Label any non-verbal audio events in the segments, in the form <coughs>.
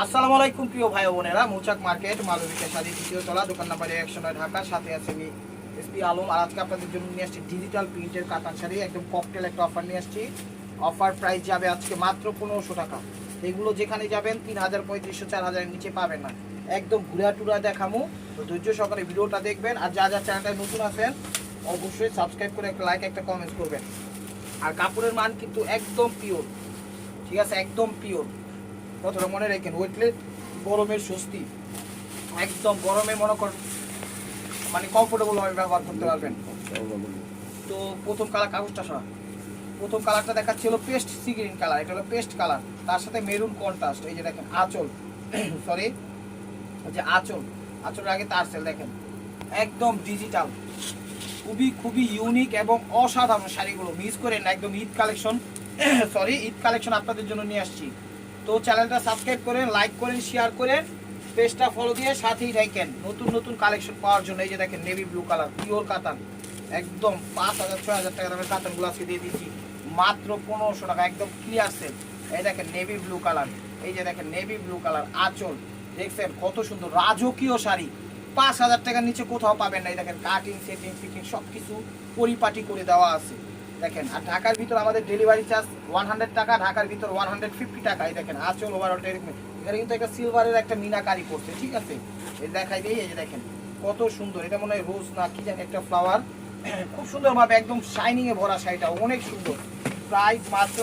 আসসালামু আলাইকুম, প্রিয় ভাই বোনেরা। মৌচাক মার্কেট মালবিকা শাড়ি দ্বিতীয় তলা, দোকান নাম্বার একশো নয় ঢাকা, সাথে আছে আমি এসপি আলম। আর আজকে আপনাদের জন্য নিয়ে আসছি ডিজিটাল প্রিন্টের কাতান শাড়ি, একদম ককটেল একটা অফার নিয়ে আসছি। অফার প্রাইস যাবে আজকে মাত্র পনেরোশো টাকা। এগুলো যেখানে যাবেন, তিন হাজার, পঁয়ত্রিশশো, চার হাজারের নিচে পাবেন না। একদম ঘুরা টুরা দেখামু। তো ধৈর্য সহকারে ভিডিওটা দেখবেন। আর যা যা চ্যানেলটায় নতুন আছেন, অবশ্যই সাবস্ক্রাইব করে একটা লাইক একটা কমেন্ট করবেন। আর কাপড়ের মান কিন্তু একদম পিওর ঠিক আছে? একদম পিওর কথাটা মনে রাখেন ওইটলে গরমের স্বস্তি। একদম গরমে মনে করেন মানে কমফোর্টেবল ভাবে ব্যবহার করতে পারবেন। তো প্রথম কালার কাগজটা সরা প্রথম কালারটা দেখাচ্ছিল পেস্ট সি গ্রিন কালার এটা হলো পেস্ট কালার তার সাথে মেরুন কন্ট্রাস্ট এই যে দেখেন, আঁচল। <coughs> সরি যে আঁচল। আঁচলের আগে তার সেল দেখেন। একদম ডিজিটাল খুবই খুবই ইউনিক এবং অসাধারণ শাড়িগুলো। মিস করেন একদম Eid collection sorry <coughs> Eid collection আপনাদের জন্য নিয়ে আসছি। তো চ্যানেলটা সাবস্ক্রাইব করেন লাইক করেন শেয়ার করেন পেজটা ফলো দিয়ে সাথেই থাকেন। নতুন নতুন কালেকশন পাওয়ার জন্য এই যে দেখেন নেভি ব্লু কালার পিওর কাতান একদম পাঁচ হাজার, ছয় হাজার টাকা দামের কাতানগুলো আজকে দিয়ে দিচ্ছি। মাত্র পনেরোশো টাকা, একদম ক্লিয়ার সেল এই দেখেন নেভি ব্লু কালার এই যে দেখেন নেভি ব্লু কালার আঁচল। দেখছেন কত সুন্দর, রাজকীয় শাড়ি। পাঁচ হাজার টাকার নিচে কোথাও পাবেন না। এই দেখেন কাটিং সেটিং ফিটিং সব কিছু পরিপাটি করে দেওয়া আছে। দেখেন, আর ঢাকার ভিতর আমাদের ডেলিভারি চার্জ ওয়ান হান্ড্রেড টাকা, ঢাকার ভিতর ওয়ান হান্ড্রেড ফিফটি টাকা। এই দেখেন আঁচল ওভারঅলটা এরকম এখানে কিন্তু একটা সিলভারের একটা মিনাকারি করছে ঠিক আছে? এই দেখাই দিই, এই যে দেখেন, কত সুন্দর। এটা মনে হয় রোজ না, কি জানি একটা ফ্লাওয়ার <clears throat> খুব সুন্দর ভাবে একদম শাইনিং এ ভরা শাড়িটা, অনেক সুন্দর। প্রাইস মাত্র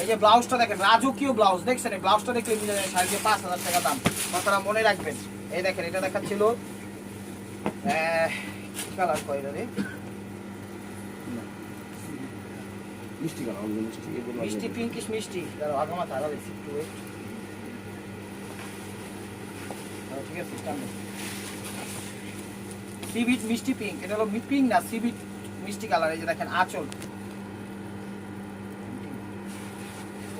এই যে ব্লাউজটা দেখেন, রাজকীয় ব্লাউজ দেখছেন? এই ব্লাউজটা দেখলে বুঝা যায় শাড়িতে পাঁচ হাজার টাকা দাম। কথাটা মনে রাখবেন। এই দেখেন, এটা দেখাচ্ছিল কালার কয় রে? মিষ্টি অন্য মিষ্টি মিষ্টি পিঙ্কিশ মিষ্টি। আগামা তারা দেখছি একটু। দাঁড়াও, ঠিক আছে সিবিট মিষ্টি পিঙ্ক এটা হলো পিঙ্ক না সিবিট মিষ্টি কালার এই যে দেখেন আঁচল।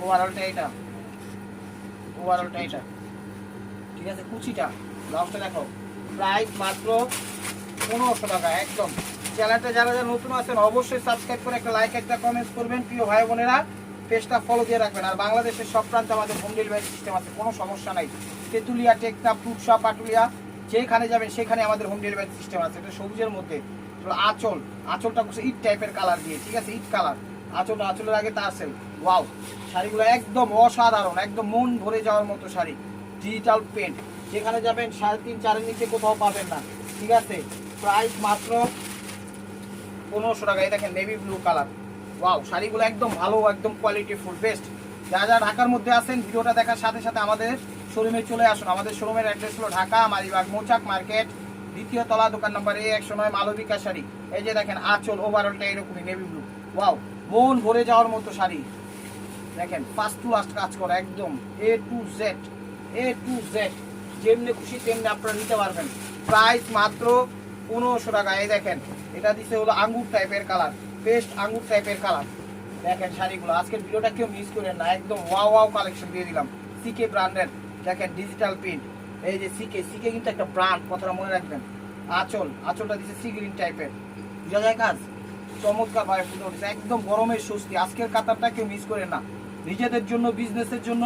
ওভারঅলটা এটা। ওভারঅলটা এটা। ঠিক আছে কুচিটা। ব্লাউজটা দেখো প্রাইস মাত্র পনেরোশো টাকা একদম। চ্যানেলটা যারা যারা নতুন আছেন, অবশ্যই সাবস্ক্রাইব করে একটা লাইক একটা কমেন্টস করবেন। প্রিয় ভাই বোনেরা পেজটা ফলো দিয়ে রাখবেন। আর বাংলাদেশের সব প্রান্তে আমাদের হোম ডেলিভারি সিস্টেম আছে, কোনো সমস্যা নাই। তেঁতুলিয়া টেকনা পুটসা পাটুলিয়া, যেখানে যাবেন, সেখানে আমাদের হোম ডেলিভারি সিস্টেম আছে। এটা সবুজের মধ্যে। আঁচল। আঁচলটা করছে ইট টাইপের কালার দিয়ে, ঠিক আছে? ইট কালার আঁচলটা আঁচলের আগে তারসেল ওয়াও শাড়িগুলো একদম অসাধারণ, একদম মন ভরে যাওয়ার মতো শাড়ি। ডিজিটাল পেন্ট যেখানে যাবেন, সাড়ে তিন, চারের নিচে কোথাও পাবেন না, ঠিক আছে? প্রাইস মাত্র পনেরোশো টাকা। এই দেখেন নেভি ব্লু কালার ওয়াও শাড়িগুলো একদম ভালো, একদম কোয়ালিটি ফুল বেস্ট যারা যারা ঢাকার মধ্যে আছেন, ভিডিওটা দেখার সাথে সাথে আমাদের শোরুমে চলে আসুন। আমাদের শোরুমের অ্যাড্রেস হলো ঢাকা, মালিবাগ, মৌচাক মার্কেট, দ্বিতীয় তলা, দোকান নম্বর এ একশো নয়, মালবিকা শাড়ি। এই যে দেখেন, আঁচল ওভারঅলটা এরকমই নেভি ব্লু ওয়াও মন ভরে যাওয়ার মতো শাড়ি। দেখেন ফার্স্ট টু লাস্ট কাজ করা, একদম A to Z A to Z যেমনি খুশি, তেমনি আপনারা নিতে পারবেন। প্রাইস মাত্র পনেরোশো টাকা। এই দেখেন এটা দিছে হলো আঙ্গুর টাইপের কালার পেস্ট আঙ্গুর টাইপের কালার দেখেন শাড়িগুলো, আজকের ভিডিওটা কেউ মিস করেন না, একদম ওয়াও ওয়াও কালেকশন দিয়ে দিলাম। সিকে ব্র্যান্ডের দেখেন ডিজিটাল প্রিন্ট এই যে সিকে সিকে কিন্তু একটা ব্র্যান্ড কথাটা মনে রাখবেন। আঁচল, আঁচলটা দিছে সি গ্রিন টাইপের বুঝা যায় কাজ? চমৎকার ভাবে ফুটে উঠেছে একদম গরমের স্বস্তি। আজকের কাতারটা কেউ মিস করেন না। নিজেদের জন্য বিজনেসের জন্য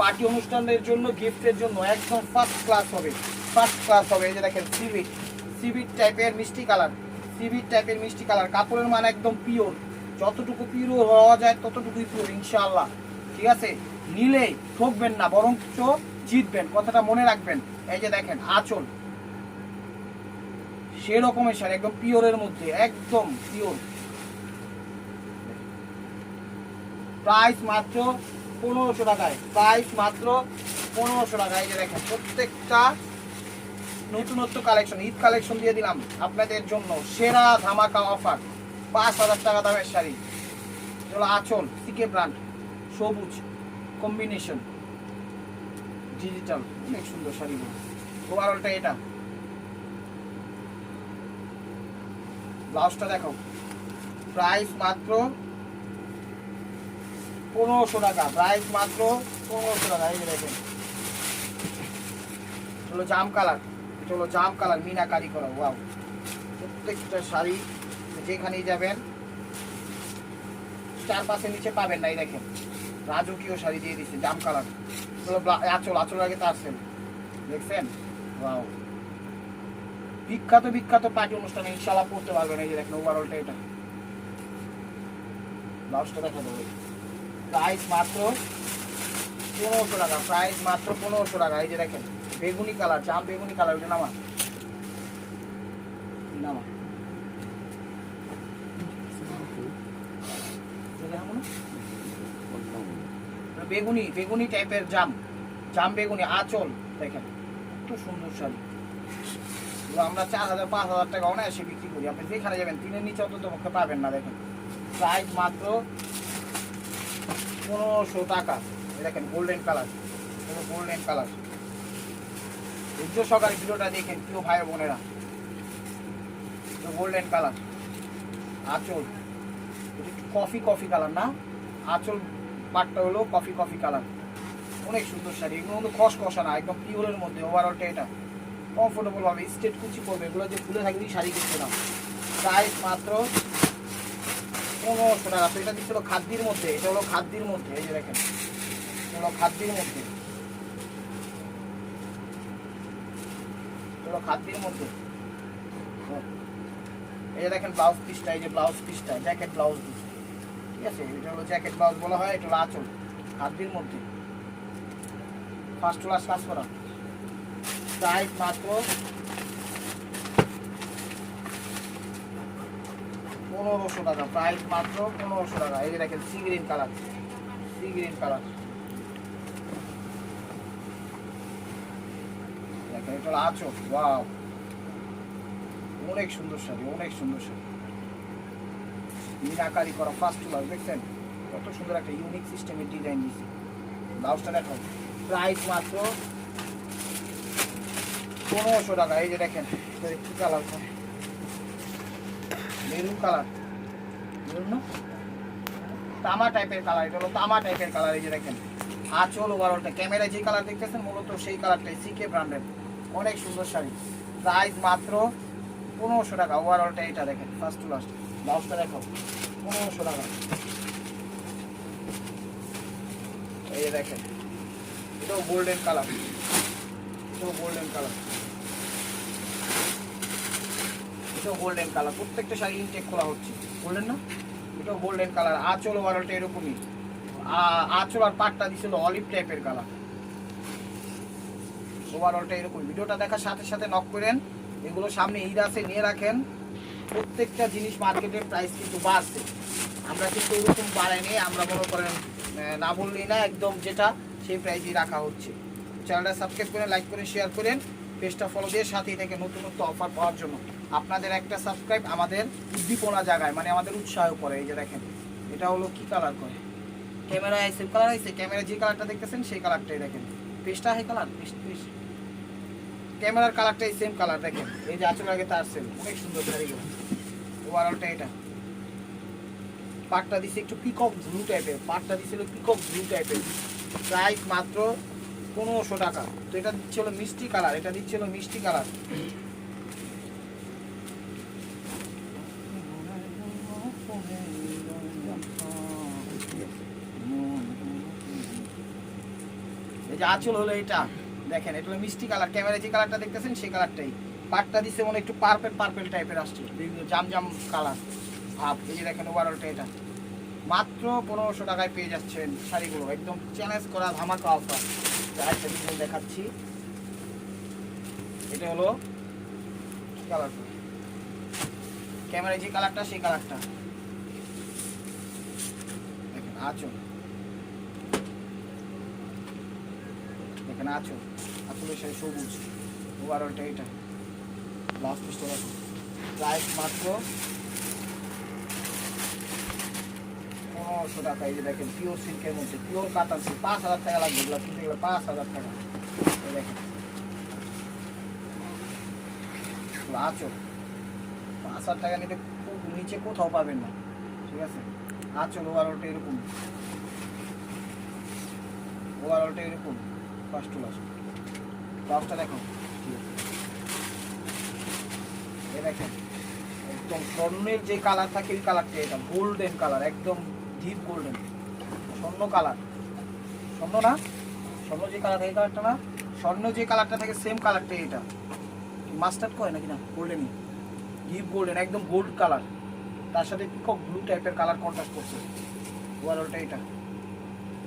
পার্টি অনুষ্ঠানের জন্য গিফটের জন্য একদম ফার্স্ট ক্লাস হবে ফার্স্ট ক্লাস হবে। এই যে দেখেন সিভিট সিভিট টাইপের মিষ্টি কালার সিভিট টাইপের মিষ্টি কালার। কাপড়ের মান একদম পিওর যতটুকু পিওর হওয়া যায়, ততটুকুই পিওর ইনশাআল্লাহ। ঠিক আছে? নিলেই ঠকবেন না, বরঞ্চ জিতবেন। কথাটা মনে রাখবেন। এই যে দেখেন, আঁচল। সেরকমের শাড়ি একদম পিওরের মধ্যে, একদম পিওর প্রাইস মাত্র পনেরোশো টাকায়। প্রাইস মাত্র পনেরোশো টাকায়। যে দেখেন, প্রত্যেকটা নতুনত্ব কালেকশন ঈদ কালেকশন দিয়ে দিলাম আপনাদের জন্য। সেরা ধামাকা অফার পাঁচ হাজার টাকা দামের শাড়ি। যেগুলো আঁচল, সিকে ব্র্যান্ড সবুজ কম্বিনেশন ডিজিটাল অনেক সুন্দর শাড়িগুলো। ওভারঅলটা এটা। ব্লাউজটা দেখো প্রাইস মাত্র পনেরোশো টাকা প্রাইস মাত্র পনেরোশো টাকা, এই দেখেন। হলো জাম কালার এটা হলো জাম কালার মিনাকারি করা ওয়াও প্রত্যেকটা শাড়ি যেখানেই যাবেন চার পাশের নিচে পাবেন না, এই দেখেন। রাজকীয় শাড়ি দিয়ে দিচ্ছে, জাম কালার। আঁচল আঁচল আগে তার সেল দেখছেন? ওয়াও বিখ্যাত বিখ্যাত পার্টি অনুষ্ঠানে ইনশাল্লাহ পড়তে পারবেন, এই যে দেখেন ওভারঅলটা এটা। ব্লাউজটা দেখা দেবো প্রাইস মাত্র পনেরোশো টাকা প্রাইস মাত্র পনেরোশো টাকা, এই যে দেখেন। বেগুনি কালার, জাম বেগুনি কালার, ওটা নামা। নামা? বেগুনি বেগুনি টাইপের জাম। জাম বেগুনি, আঁচল, দেখেন খুব সুন্দর শাড়ি। আমরা চার হাজার, পাঁচ হাজার টাকা অনায়াসে বিক্রি করি। আপনি যেখানে যাবেন তিনের নিচে অন্তত পক্ষে পাবেন না, দেখেন। প্রাইস মাত্র পনেরোশো টাকা। দেখেন গোল্ডেন কালার গোল্ডেন কালার ধৈর্য সহকারে ভিডিওটা দেখেন প্রিয় ভাই বোনেরা গোল্ডেন কালার আঁচল কফি কফি কালার না? আঁচল পাটটা হলো কফি কফি কালার অনেক সুন্দর শাড়ি, এগুলো কিন্তু খসখসা না, একদম পিওরের মধ্যে ওভারঅলটা এটা। কমফোর্টেবল হবে স্টেট কুচি করবে এগুলো যে খুলে থাকবে, শাড়ি কিনতে না প্রাইস মাত্র পনেরোশো টাকা। এটা দিচ্ছিল খাদ্যির মধ্যে, এটা হলো খাদ্যির মধ্যে, এই যে দেখেন, এটা হলো খাদ্যির মধ্যে। হলো খাদ্যির মধ্যে। এই দেখেন ব্লাউজ পিসটা এই যে ব্লাউজ পিসটা জ্যাকেট ব্লাউজ ঠিক আছে? এটা হলো জ্যাকেট ব্লাউজ বলা হয়, এটা হলো আঁচল, খাদ্যির মধ্যে। ফার্স্ট ক্লাস কাজ করা। প্রাইস মাত্র পনেরোশো টাকা। প্রাইস মাত্র পনেরোশো টাকা। এই দেখেন sea green colour sea green colour এটা আঁচল ওয়াও। অনেক সুন্দর শাড়ি, অনেক সুন্দর শাড়ি। মিনাকারি করা ফার্স্ট ক্লাস দেখছেন? কত সুন্দর একটা ইউনিক সিস্টেমের ডিজাইন দিয়েছে। ব্লাউজটা দেখো প্রাইস মাত্র পনেরোশো টাকা। এই যে দেখেন কি কালার মেরুন কালার মেরুন তামা টাইপের কালার এটা হলো তামা টাইপের কালার এই যে দেখেন, আঁচল ওভারঅলটা ক্যামেরায় যে কালার দেখতেছেন, মূলত সেই কালারটাই সিকে ব্র্যান্ডের অনেক সুন্দর শাড়ি। প্রাইস মাত্র পনেরোশো টাকা। ওভারঅলটা এটা দেখেন ফার্স্ট টু লাস্ট ব্লাউজটা দেখো, পনেরোশো টাকা। এই দেখেন, এটাও গোল্ডেন কালার এটাও গোল্ডেন কালার এটাও গোল্ডেন কালার প্রত্যেকটা শাড়ি ইনটেক করা হচ্ছে। গোল্ডেন না? এটাও গোল্ডেন কালার আঁচল ওভারঅলটা এরকমই। আঁচল আর পাটটা দিছিল অলিভ টাইপের কালার ওভারঅলটা এরকম। ভিডিওটা দেখার সাথে সাথে নক করেন। এগুলো সামনে ঈদ আছে, নিয়ে রাখেন। প্রত্যেকটা জিনিস মার্কেটের প্রাইস কিন্তু বাড়ছে। আমরা কিন্তু এরকম বাড়াইনি আমরা মনে করেন না বললেই না, একদম যেটা সেই প্রাইসই রাখা হচ্ছে। চ্যানেলটা সাবস্ক্রাইব করেন লাইক করেন শেয়ার করেন পেজটা ফলো দিয়ে সাথেই থেকে নতুন নতুন অফার পাওয়ার জন্য। আপনাদের একটা সাবস্ক্রাইব আমাদের উদ্দীপনা জায়গায় মানে আমাদের উৎসাহ করে, এই যে দেখেন, এটা হলো কি কালার করে? ক্যামেরা আইসে কালার আইসে ক্যামেরা যে কালারটা দেখতেছেন, সেই কালারটাই দেখেন। পেজটা হয় কালার পেজ পেজ ক্যামেরার কালারটাই সেম কালার দেখেন। এই যে আচল আগে তার সেম অনেক সুন্দর শাড়িগুলো ওভারঅলটা এটা। পাটটা দিছে একটু পিকক ব্লু টাইপের পাটটা দিছিল পিকক ব্লু টাইপের প্রাইস মাত্র পনেরোশো টাকা। তো এটা দিচ্ছিল মিষ্টি কালার এটা দিচ্ছে হলো মিষ্টি কালার এই যে আঁচল হলো এটা। দেখেন এটা মিষ্টি কালার, ক্যামেরায় যে কালারটা দেখতেছেন, সেই কালারটাই। পাটটা দিচ্ছে মনে একটু পার্পেল পার্পেল টাইপের আসছে, বিভিন্ন জাম জাম কালার। ভাব, এই যে দেখেন ওভারঅলটা এটা। মাত্র পনেরোশো টাকায় পেয়ে যাচ্ছেন শাড়িগুলো। একদম চ্যালেঞ্জ করা ধামাকা অফার দেখাচ্ছি। এটা হলো কালার? ক্যামেরায় যে কালারটা, সেই কালারটা। দেখেন, আচল। দেখেন আচল আচলের সাথে সবুজ। ওভারঅলটা এটা ব্লাউজ পিসটা দেখো প্রাইস মাত্র পনেরোশো টাকা। এই যে দেখেন পিওর সিল্কের মধ্যে পিওর কাতান সিল্ক পাঁচ হাজার টাকা লাগবে এগুলো কিনতে গেলে, পাঁচ হাজার টাকা। এই দেখেন। এগুলো আঁচল পাঁচ হাজার টাকা নিতে নিচে কোথাও পাবেন না। ঠিক আছে? আঁচল ওভারঅলটা এরকম। ওভারঅলটা এরকম। ফার্স্ট টু লাস্ট ব্লাউজটা দেখো। দেখেন, একদম স্বর্ণের যে কালার থাকে ওই কালারটা এটা গোল্ডেন কালার একদম ডিপ গোল্ডেন স্বর্ণ কালার স্বর্ণ না? স্বর্ণ যে কালার এই কালারটা না? স্বর্ণ যে কালারটা থাকে সেম কালারটা এটা। মাস্টার্ড করে নাকি না? গোল্ডেন ডিপ গোল্ডেন একদম গোল্ড কালার তার সাথে পিকক ব্লু টাইপের কালার কন্ট্রাস্ট করছে। ওভারঅলটা এটা।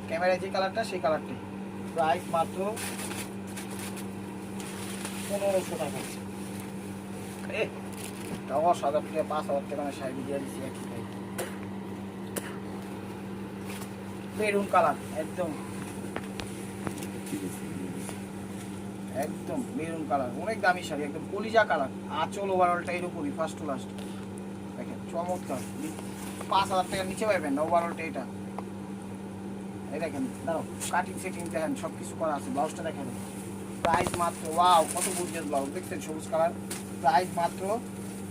ক্যামেরায় যে কালারটা সেই কালারটাই প্রাইস মাত্র পনেরোশো টাকা। দশ হাজার থেকে পাঁচ হাজার টাকা শাড়ি দিয়ে দিচ্ছি একই মেরুন কালার, একদম। একদম মেরুন কালার, অনেক দামি শাড়ি, একদম কলিজা কালার। আঁচল ওভারঅলটা এরকমই ফার্স্ট টু লাস্ট দেখেন, চমৎকার। পাঁচ হাজার টাকার নিচে পাইবেন না ওভারঅলটা এটা। এই দেখেন, দাঁড়াও কাটিং সেটিং দেখেন সব কিছু করা আছে ব্লাউজটা দেখেন। প্রাইস মাত্র ওয়াও কত বুঝছেন ব্লাউজ দেখছেন সবুজ কালার প্রাইস মাত্র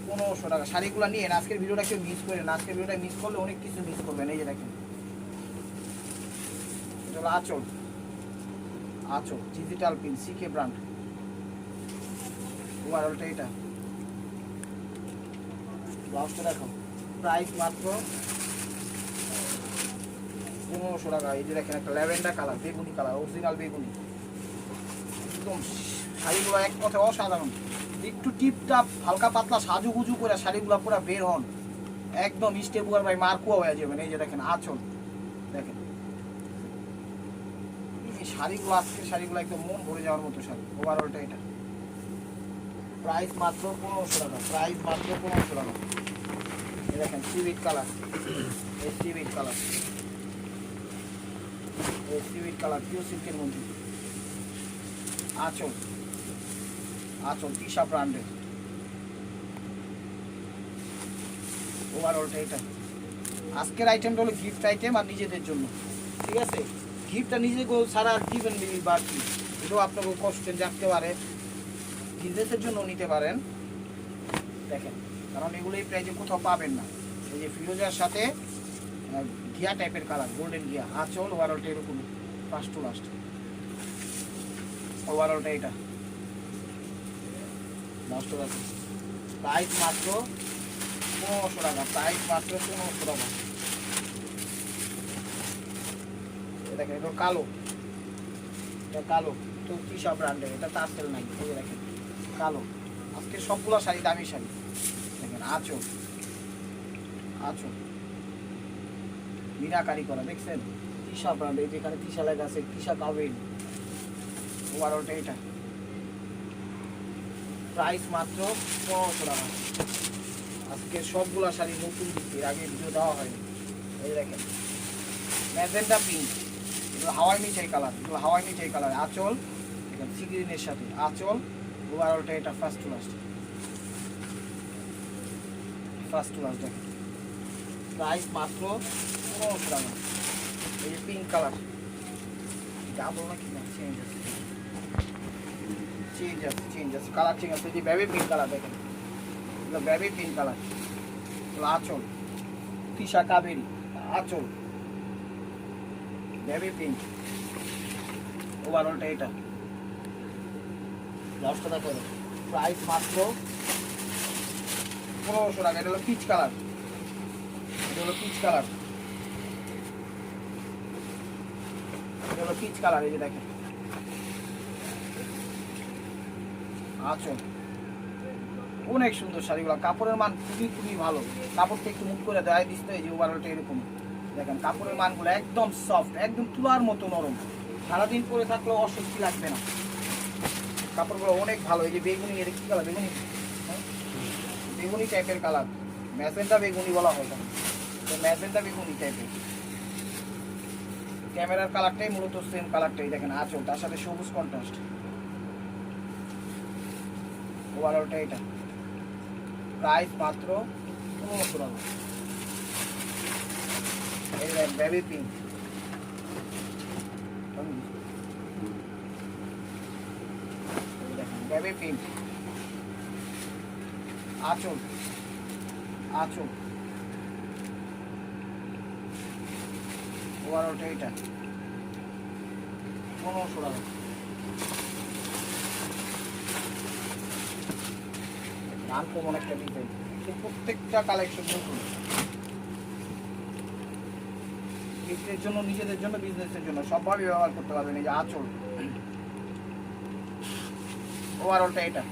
পনেরোশো টাকা। শাড়িগুলো নিয়ে আজকের ভিডিওটা কেউ মিস করেন আজকের ভিডিওটা মিস করলে অনেক কিছু মিস করবেন, এই যে দেখেন। এটা হলো আঁচল। ডিজিটাল পিন সিকে ব্র্যান্ড ওভারঅলটা এটা। ব্লাউজটা দেখো। প্রাইস মাত্র পনেরোশো টাকা, এই যে দেখেন একটা ল্যাভেন্ডার কালার, বেগুনি কালার অরিজিনাল বেগুনি। একদম শাড়িগুলো এক কথায় অসাধারণ। একটু টিপটাপ, হালকা পাতলা সাজুগুজু করে শাড়িগুলো পুরো বের হন। একদম স্টেবুয়ার ভাই মার্কুয়া হয়ে যাবেন এই যে দেখেন আঁচল। দেখেন। এই শাড়িগুলো, আজকের শাড়িগুলো একদম মন ভরে যাওয়ার মতো শাড়ি ওভারঅলটা এটা। প্রাইস মাত্র পনেরোশো টাকা, প্রাইস মাত্র পনেরোশো টাকা। দেখেন সিভিট কালার এই সিভিট কালার এই কালার পিও সিল্কের মধ্যে। আচল। আচল তিশা ব্র্যান্ডের ওভারঅলটা এটা। আজকের আইটেমটা হলো গিফট আইটেম আর নিজেদের জন্য। ঠিক আছে? গিফটটা নিজে গো ছাড়া আর দিবেন দিবি বা কি এটাও আপনাকে কষ্টে জানতে পারে। বিজনেসের জন্য নিতে পারেন। দেখেন, কারণ এগুলো এই প্রাইজে কোথাও পাবেন না। এই যে ফিরোজার সাথে ঘিয়া টাইপের কালার গোল্ডেন ঘিয়া। আঁচল ওভারঅলটা এরকম ফার্স্ট টু লাস্ট ওভারঅলটা এটা। লাস্ট আছে প্রাইস মাত্র পনেরোশো টাকা। প্রাইস মাত্র পনেরোশো টাকা। দেখেন, এটা কালো। এটা কালো। তো তিশা ব্র্যান্ডের এটা তারসেল নাই, এই দেখেন। কালো। আজকে সবগুলো শাড়ি দামি শাড়ি। দেখেন, আচল। আচল। মিনাকারি করা, দেখছেন? তিশা ব্র্যান্ড এই যেখানে তিশা লেখা আছে, তিশা কাবেল ওভারঅলটা এটা। প্রাইস মাত্র পনেরোশো টাকা। আজকে সবগুলা শাড়ি নতুন দিচ্ছি আগে ভিডিও দেওয়া হয়নি। এই দেখেন। Magenta pink. এগুলো হাওয়াই মিঠাই কালার, এগুলো হাওয়াই মিঠাই কালার। আঁচল, দেখেন সিগ্রিনের সাথে। আঁচল, ওভারঅলটা এটা first to last first to last দেখেন। প্রাইস মাত্র পনেরোশো টাকা এই যে পিঙ্ক কালার ডাবল নাকি না চেঞ্জ আছে। চেঞ্জ আছে চেঞ্জ আছে। কালার চেঞ্জ আছে। যে বেবি পিঙ্ক কালার দেখেন। এগুলো বেবি পিঙ্ক কালার এগুলো আঁচল। তিশা কাবেরি, আঁচল। বেবি পিঙ্ক ওভারঅলটা এটা। ব্লাউজটা দেখো প্রাইস মাত্র পনেরোশো টাকা। এটা হলো পিচ কালার এটা পিচ কালার এটা পিচ কালার এই যে দেখেন। আচল অনেক সুন্দর শাড়িগুলো। কাপড়ের মান খুবই খুবই ভালো। কাপড়টা একটু মুখ করে দেয় দিচ্ছে এই যে ওভারঅলটা এরকম। দেখেন, কাপড়ের মানগুলো একদম সফট একদম তুলার মতো নরম। সারাদিন পরে থাকলেও অস্বস্তি লাগবে না। কাপড়গুলো অনেক ভালো। এই যে বেগুনি, এটা কি কালার বেগুনি? হ্যাঁ? বেগুনি টাইপের কালার ম্যাজেন্টা বেগুনি বলা হয় ম্যাজেন্টা বেগুনি টাইপের ক্যামেরার কালারটাই মূলত সেম কালারটাই দেখেন, আচল, তার সাথে সবুজ কন্ট্রাস্ট ওভারঅলটা এটা। প্রাইস মাত্র পনেরোশো টাকা। এই বেবি পিঙ্ক বেবি পিঙ্ক আচল আচল। ওভারঅলটা এটা পনেরোশো টাকা। আনকমন একটা ডিজাইন। প্রত্যেকটা কালেকশন নতুন। বিক্রির জন্য, নিজেদের জন্য বিজনেসের জন্য। সবভাবে ব্যবহার করতে পারবেন এই আঁচল। ওভারঅলটা এটা।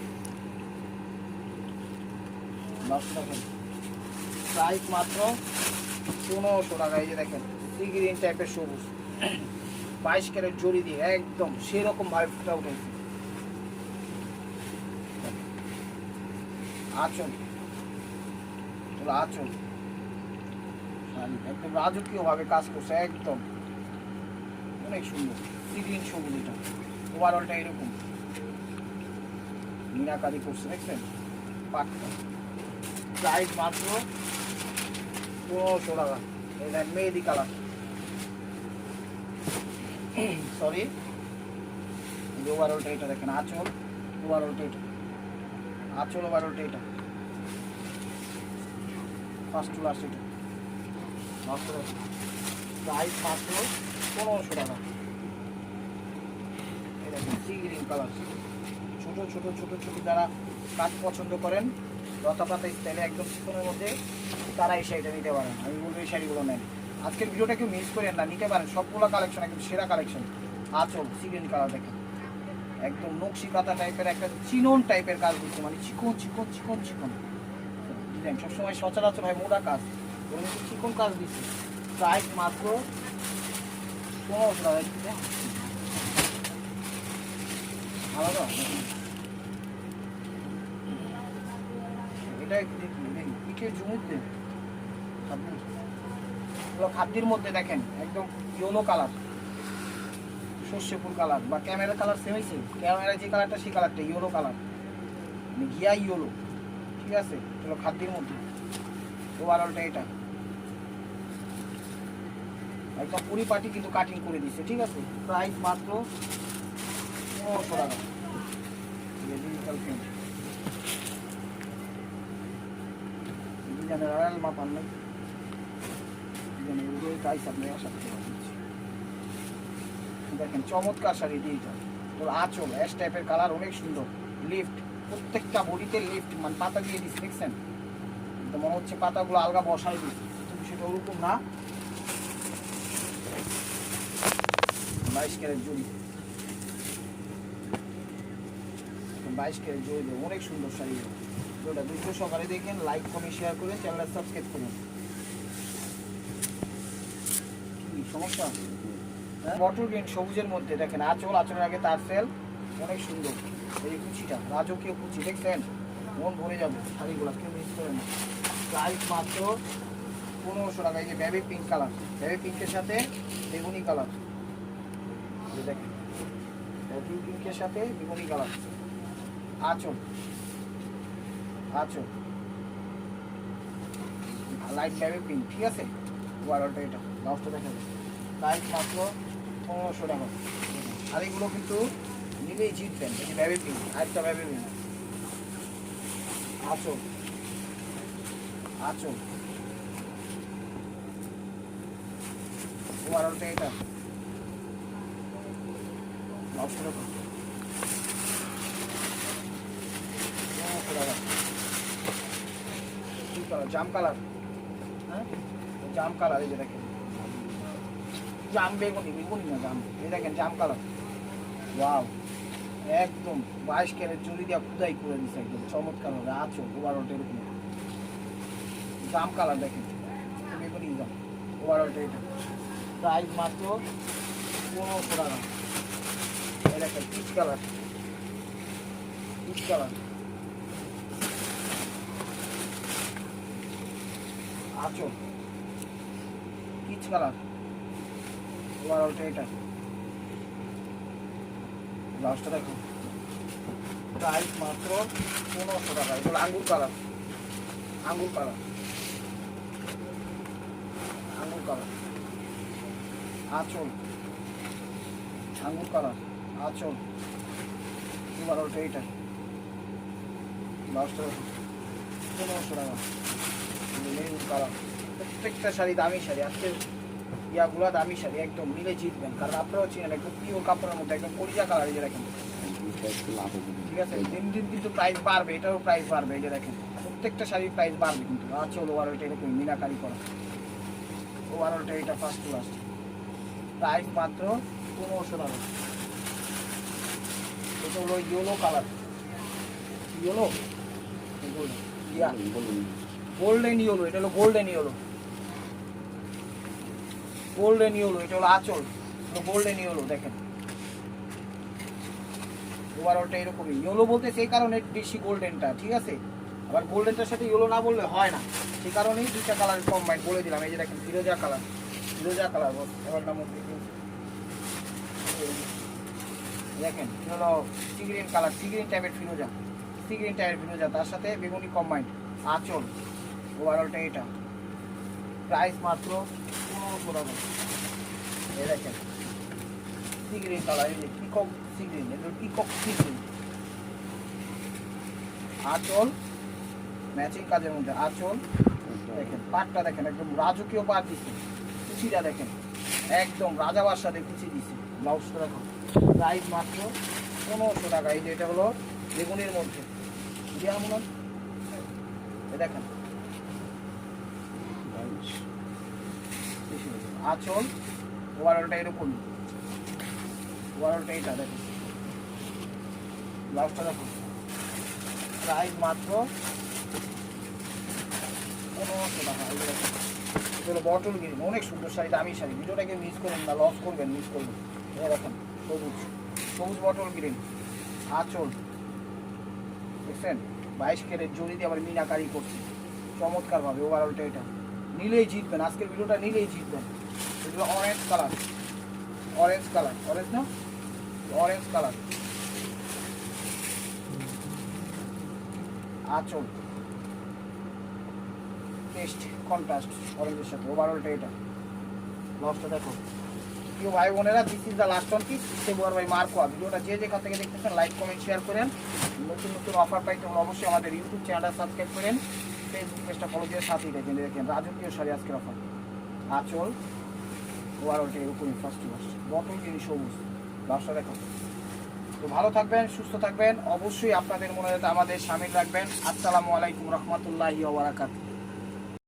প্রাইস মাত্র পনেরোশো টাকা, এই যে দেখেন। সি গ্রিন টাইপের সবুজ। বাইশ ক্যারেট জড়ি দিয়ে একদম সেরকম ভাবে ফুটা উঠেছে আচল। এগুলো আচল। একদম রাজকীয় ভাবে কাজ করছে, একদম। অনেক সুন্দর। সি সবুজ এটা। ওভারঅলটা এরকম। মিনাকারি করছে, দেখছেন? পাটটা। প্রাইস মাত্র পনেরোশো টাকা। এটা মেহেদি কালার। সরি ওভারঅলটা এটা দেখেন, আঁচল ওভারঅলটা এটা আঁচল ওভারঅলটা ফার্স্ট টু লাস্ট পনেরোশো টাকা। সি গ্রিন কালার ছোট ছোট ছোট ছোট যারা কাজ পছন্দ করেন লতা পাতা স্টাইলে একদম মধ্যে তারা এই শাড়িটা নিতে পারেন। আমি বলব এই শাড়িগুলো নেন। আজকের ভিডিওটা কেউ মিস করেন না, নিতে পারেন। সবগুলো কালেকশন একদম সেরা কালেকশন আচল সিগ্রিন কালার দেখেন। একদম নকশি কাতা টাইপের একটা চিনন টাইপের কাজ দিচ্ছে মানে চিকন চিকন চিকন চিকন। ডিজাইন সবসময় সচরাচর হয় মোটা কাজ। চিকন কাজ দিচ্ছে। প্রাইস মাত্র পনেরোশো টাকা আলাদা এটা দেখি দেখি। পিঠের ঝুমুরতে খাদ্যি এগুলো খাদ্যির মধ্যে দেখেন, একদম ইয়েলো কালার সর্ষে ফুল কালার বা ক্যামেরা কালার সেম হয়েছে ক্যামেরা যে কালারটা সেই কালারটা ইয়েলো কালার মানে গিয়া ইয়েলো ঠিক আছে? এগুলো খাদ্যের মধ্যে। ওভারঅলটা এটা। একটা একদম পরিপাটি কিন্তু কাটিং করে দিচ্ছে ঠিক আছে? প্রাইস মাত্র পনেরোশো টাকা। ডিজিটাল প্রিন্ট ডিজাইনের মাপান নেই দেখেন, চমৎকার শাড়ি এইটা তোর আঁচল অ্যাশ টাইপের কালার অনেক সুন্দর। লিফট প্রত্যেকটা বডিতে লিফট মানে পাতা দিয়ে দিচ্ছে দেখছেন? তো মনে হচ্ছে পাতাগুলো আলগা বসাই দিচ্ছে কিন্তু সেটা ওরকম না। বাইশ ক্যারেট জড়ি। বাইশ ক্যারেট জড়ি অনেক সুন্দর শাড়ি। ওটা দুটো সকালে দেখেন লাইক কমেন্ট শেয়ার করে চ্যানেলটা সাবস্ক্রাইব করুন কি সমস্যা? বটল গ্রিন সবুজের মধ্যে, দেখেন, আঁচল, আঁচলের আগে তার সেল অনেক সুন্দর। এই কুচিটা, রাজকীয় কুচি, দেখছেন? মন ভরে যাবে শাড়িগুলো, কেউ মিস করে না। প্রাইস মাত্র পনেরোশো টাকা, এই যে বেবি পিঙ্ক কালার বেবি পিঙ্কের সাথে বেগুনি কালার দেখেন বেবি পিঙ্কের সাথে বেগুনি কালার আঁচল আঁচল। লাইট বেবি পিঙ্ক ঠিক আছে? ওয়ারলটা এটা লাস্টটা দেখা যাবে প্রাইস মাত্র পনেরোশো টাকা। আর এগুলো কিন্তু নিলেই জিতবেন এই যে ব্যাবি পিন আরেকটা ব্যাবি পিন আচল। আচল। ওভারঅলটা এটা। কি কালার জাম কালার হ্যাঁ? জাম কালার এই যে দেখেন। জাম বেগুনি বেগুনি না জাম। এই দেখেন, জাম কালার। ওয়াও, একদম বাইশ ক্যারেট জড়ি দিয়া খুদাই করে দিছে একদম। চমৎকার হবে, আছো ওভারঅলটা এরকম। জাম কালার দেখেন, বেগুনি জাম ওভারঅলটা এটা। প্রাইস মাত্র পনেরোশো টাকা। এই দেখেন, পিচ কালার। Peach colour. আছো। Peach colour. ওভারঅলটা এটা। ব্লাউজটা দেখো। প্রাইস মাত্র পনেরোশো টাকা। এগুলো আঙ্গুর কালার। আঙ্গুর কালার। আঙ্গুর কালার। আঁচল। আঙ্গুর কালার। আঁচল। ওভারঅলটা এটা। ব্লাউজটা দেখো। পনেরোশো টাকা। কালার। প্রত্যেকটা শাড়ি দামি শাড়ি আজকে ইয়াগুলো দামি শাড়ি একদম মিলে জিতবেন। কারণ আপনারাও চিনেন একদম পিওর কাপড়ের মধ্যে একদম পরিজা কালার এই যে দেখেন। এটা ঠিক আছে? দিন দিন কিন্তু প্রাইস বাড়বে এটারও প্রাইস বাড়বে এই যে দেখেন। প্রত্যেকটা শাড়ির প্রাইস বাড়বে কিন্তু। আচ্ছা ওভারঅলটা এরকম মিনাকারি করা। ওভারঅলটা এটা ফার্স্ট টু লাস্ট প্রাইস মাত্র পনেরোশো টাকা। এটা হলো ইয়েলো কালার ইয়েলো ইয়া। গোল্ডেন ইয়েলো এটা হলো গোল্ডেন ইয়েলো গোল্ডেন ইয়েলো এটা হলো আঁচল। গোল্ডেন ইয়েলো দেখেন। ওভারঅলটা এরকমই। ইয়েলো বলতে সেই কারণে বেশি গোল্ডেনটা ঠিক আছে? আবার গোল্ডেনটার সাথে ইয়েলো না বললে হয় না। সেই কারণেই দুইটা কালার কম্বাইন বলে দিলাম। এই যে দেখেন, ফিরোজা কালার ফিরোজা কালার এবার নাম দেখেন হলো সিগ্রিন কালার সিগ্রিন টাইপের ফিরোজা। সিগ্রিন টাইপের ফিরোজা, তার সাথে বেগুনি কম্বাইন্ড আঁচল। ওভারঅলটা এটা। প্রাইস মাত্র পনেরোশো টাকা। এই দেখেন সিগ্রিন কালার এই যে পিকক এটা পিকক সিগ্রিন আঁচল ম্যাচিং কাজের মধ্যে আঁচল। দেখেন, পাটটা দেখেন, একদম রাজকীয় পাট দিচ্ছে। কুচিটা দেখেন, একদম রাজা বাসাতে কুচি দিচ্ছে। ব্লাউজটা দেখো প্রাইস মাত্র পনেরোশো টাকা। এই যে এটা হলো বেগুনের মধ্যে। দিয়া দেখেন বেশি বেশি। আঁচল ওভারঅলটা এরকম। ওভারঅলটা এটা দেখো। ব্লাউজটা দেখো। প্রাইস মাত্র হলো বটল গ্রিন অনেক সুন্দর শাড়ি, দামি শাড়ি। ভিডিওটাকে মিস করবেন না লস করবেন মিস করবেন। এই দেখেন, সবুজ। সবুজ বটল গ্রিন আঁচল। দেখছেন? বাইশ ক্যারেট জড়ি দিয়ে আবার মিনাকারি করছি। চমৎকারভাবে ওভারঅলটা এটা। নিলেই জিতবেন। আজকের ভিডিওটা নিলেই জিতবেন। এগুলো orange colour orange colour orange না? অরেঞ্জ কালার আঁচল। টেস্ট কন্ট্রাস্ট অরেঞ্জের সাথে। ওভারঅলটা এটা। লসটা দেখো। প্রিয় ভাই বোনেরা this is the last one piece February by মার্কোয়া ভিডিওটা যে যেখান থেকে দেখতেছেন লাইক কমেন্ট শেয়ার করেন। নতুন নতুন অফার পাইতে হলে অবশ্যই আমাদের ইউটিউব চ্যানেলটা সাবস্ক্রাইব করেন। ফেসবুক পেজটা ফলো দিয়ে সাথেই দেখেন। দেখেন, রাজকীয় শাড়ি আজকের অফার আঁচল। ওভারঅলটা উপরে ফার্স্ট মাস বটল তিনি সবুজ ব্যবসা দেখো। তো ভালো থাকবেন, সুস্থ থাকবেন। অবশ্যই আপনাদের মনে আমাদের সামিল রাখবেন। আসসালামু আলাইকুম রহমতুল্লাহি ওবরাকাতুহ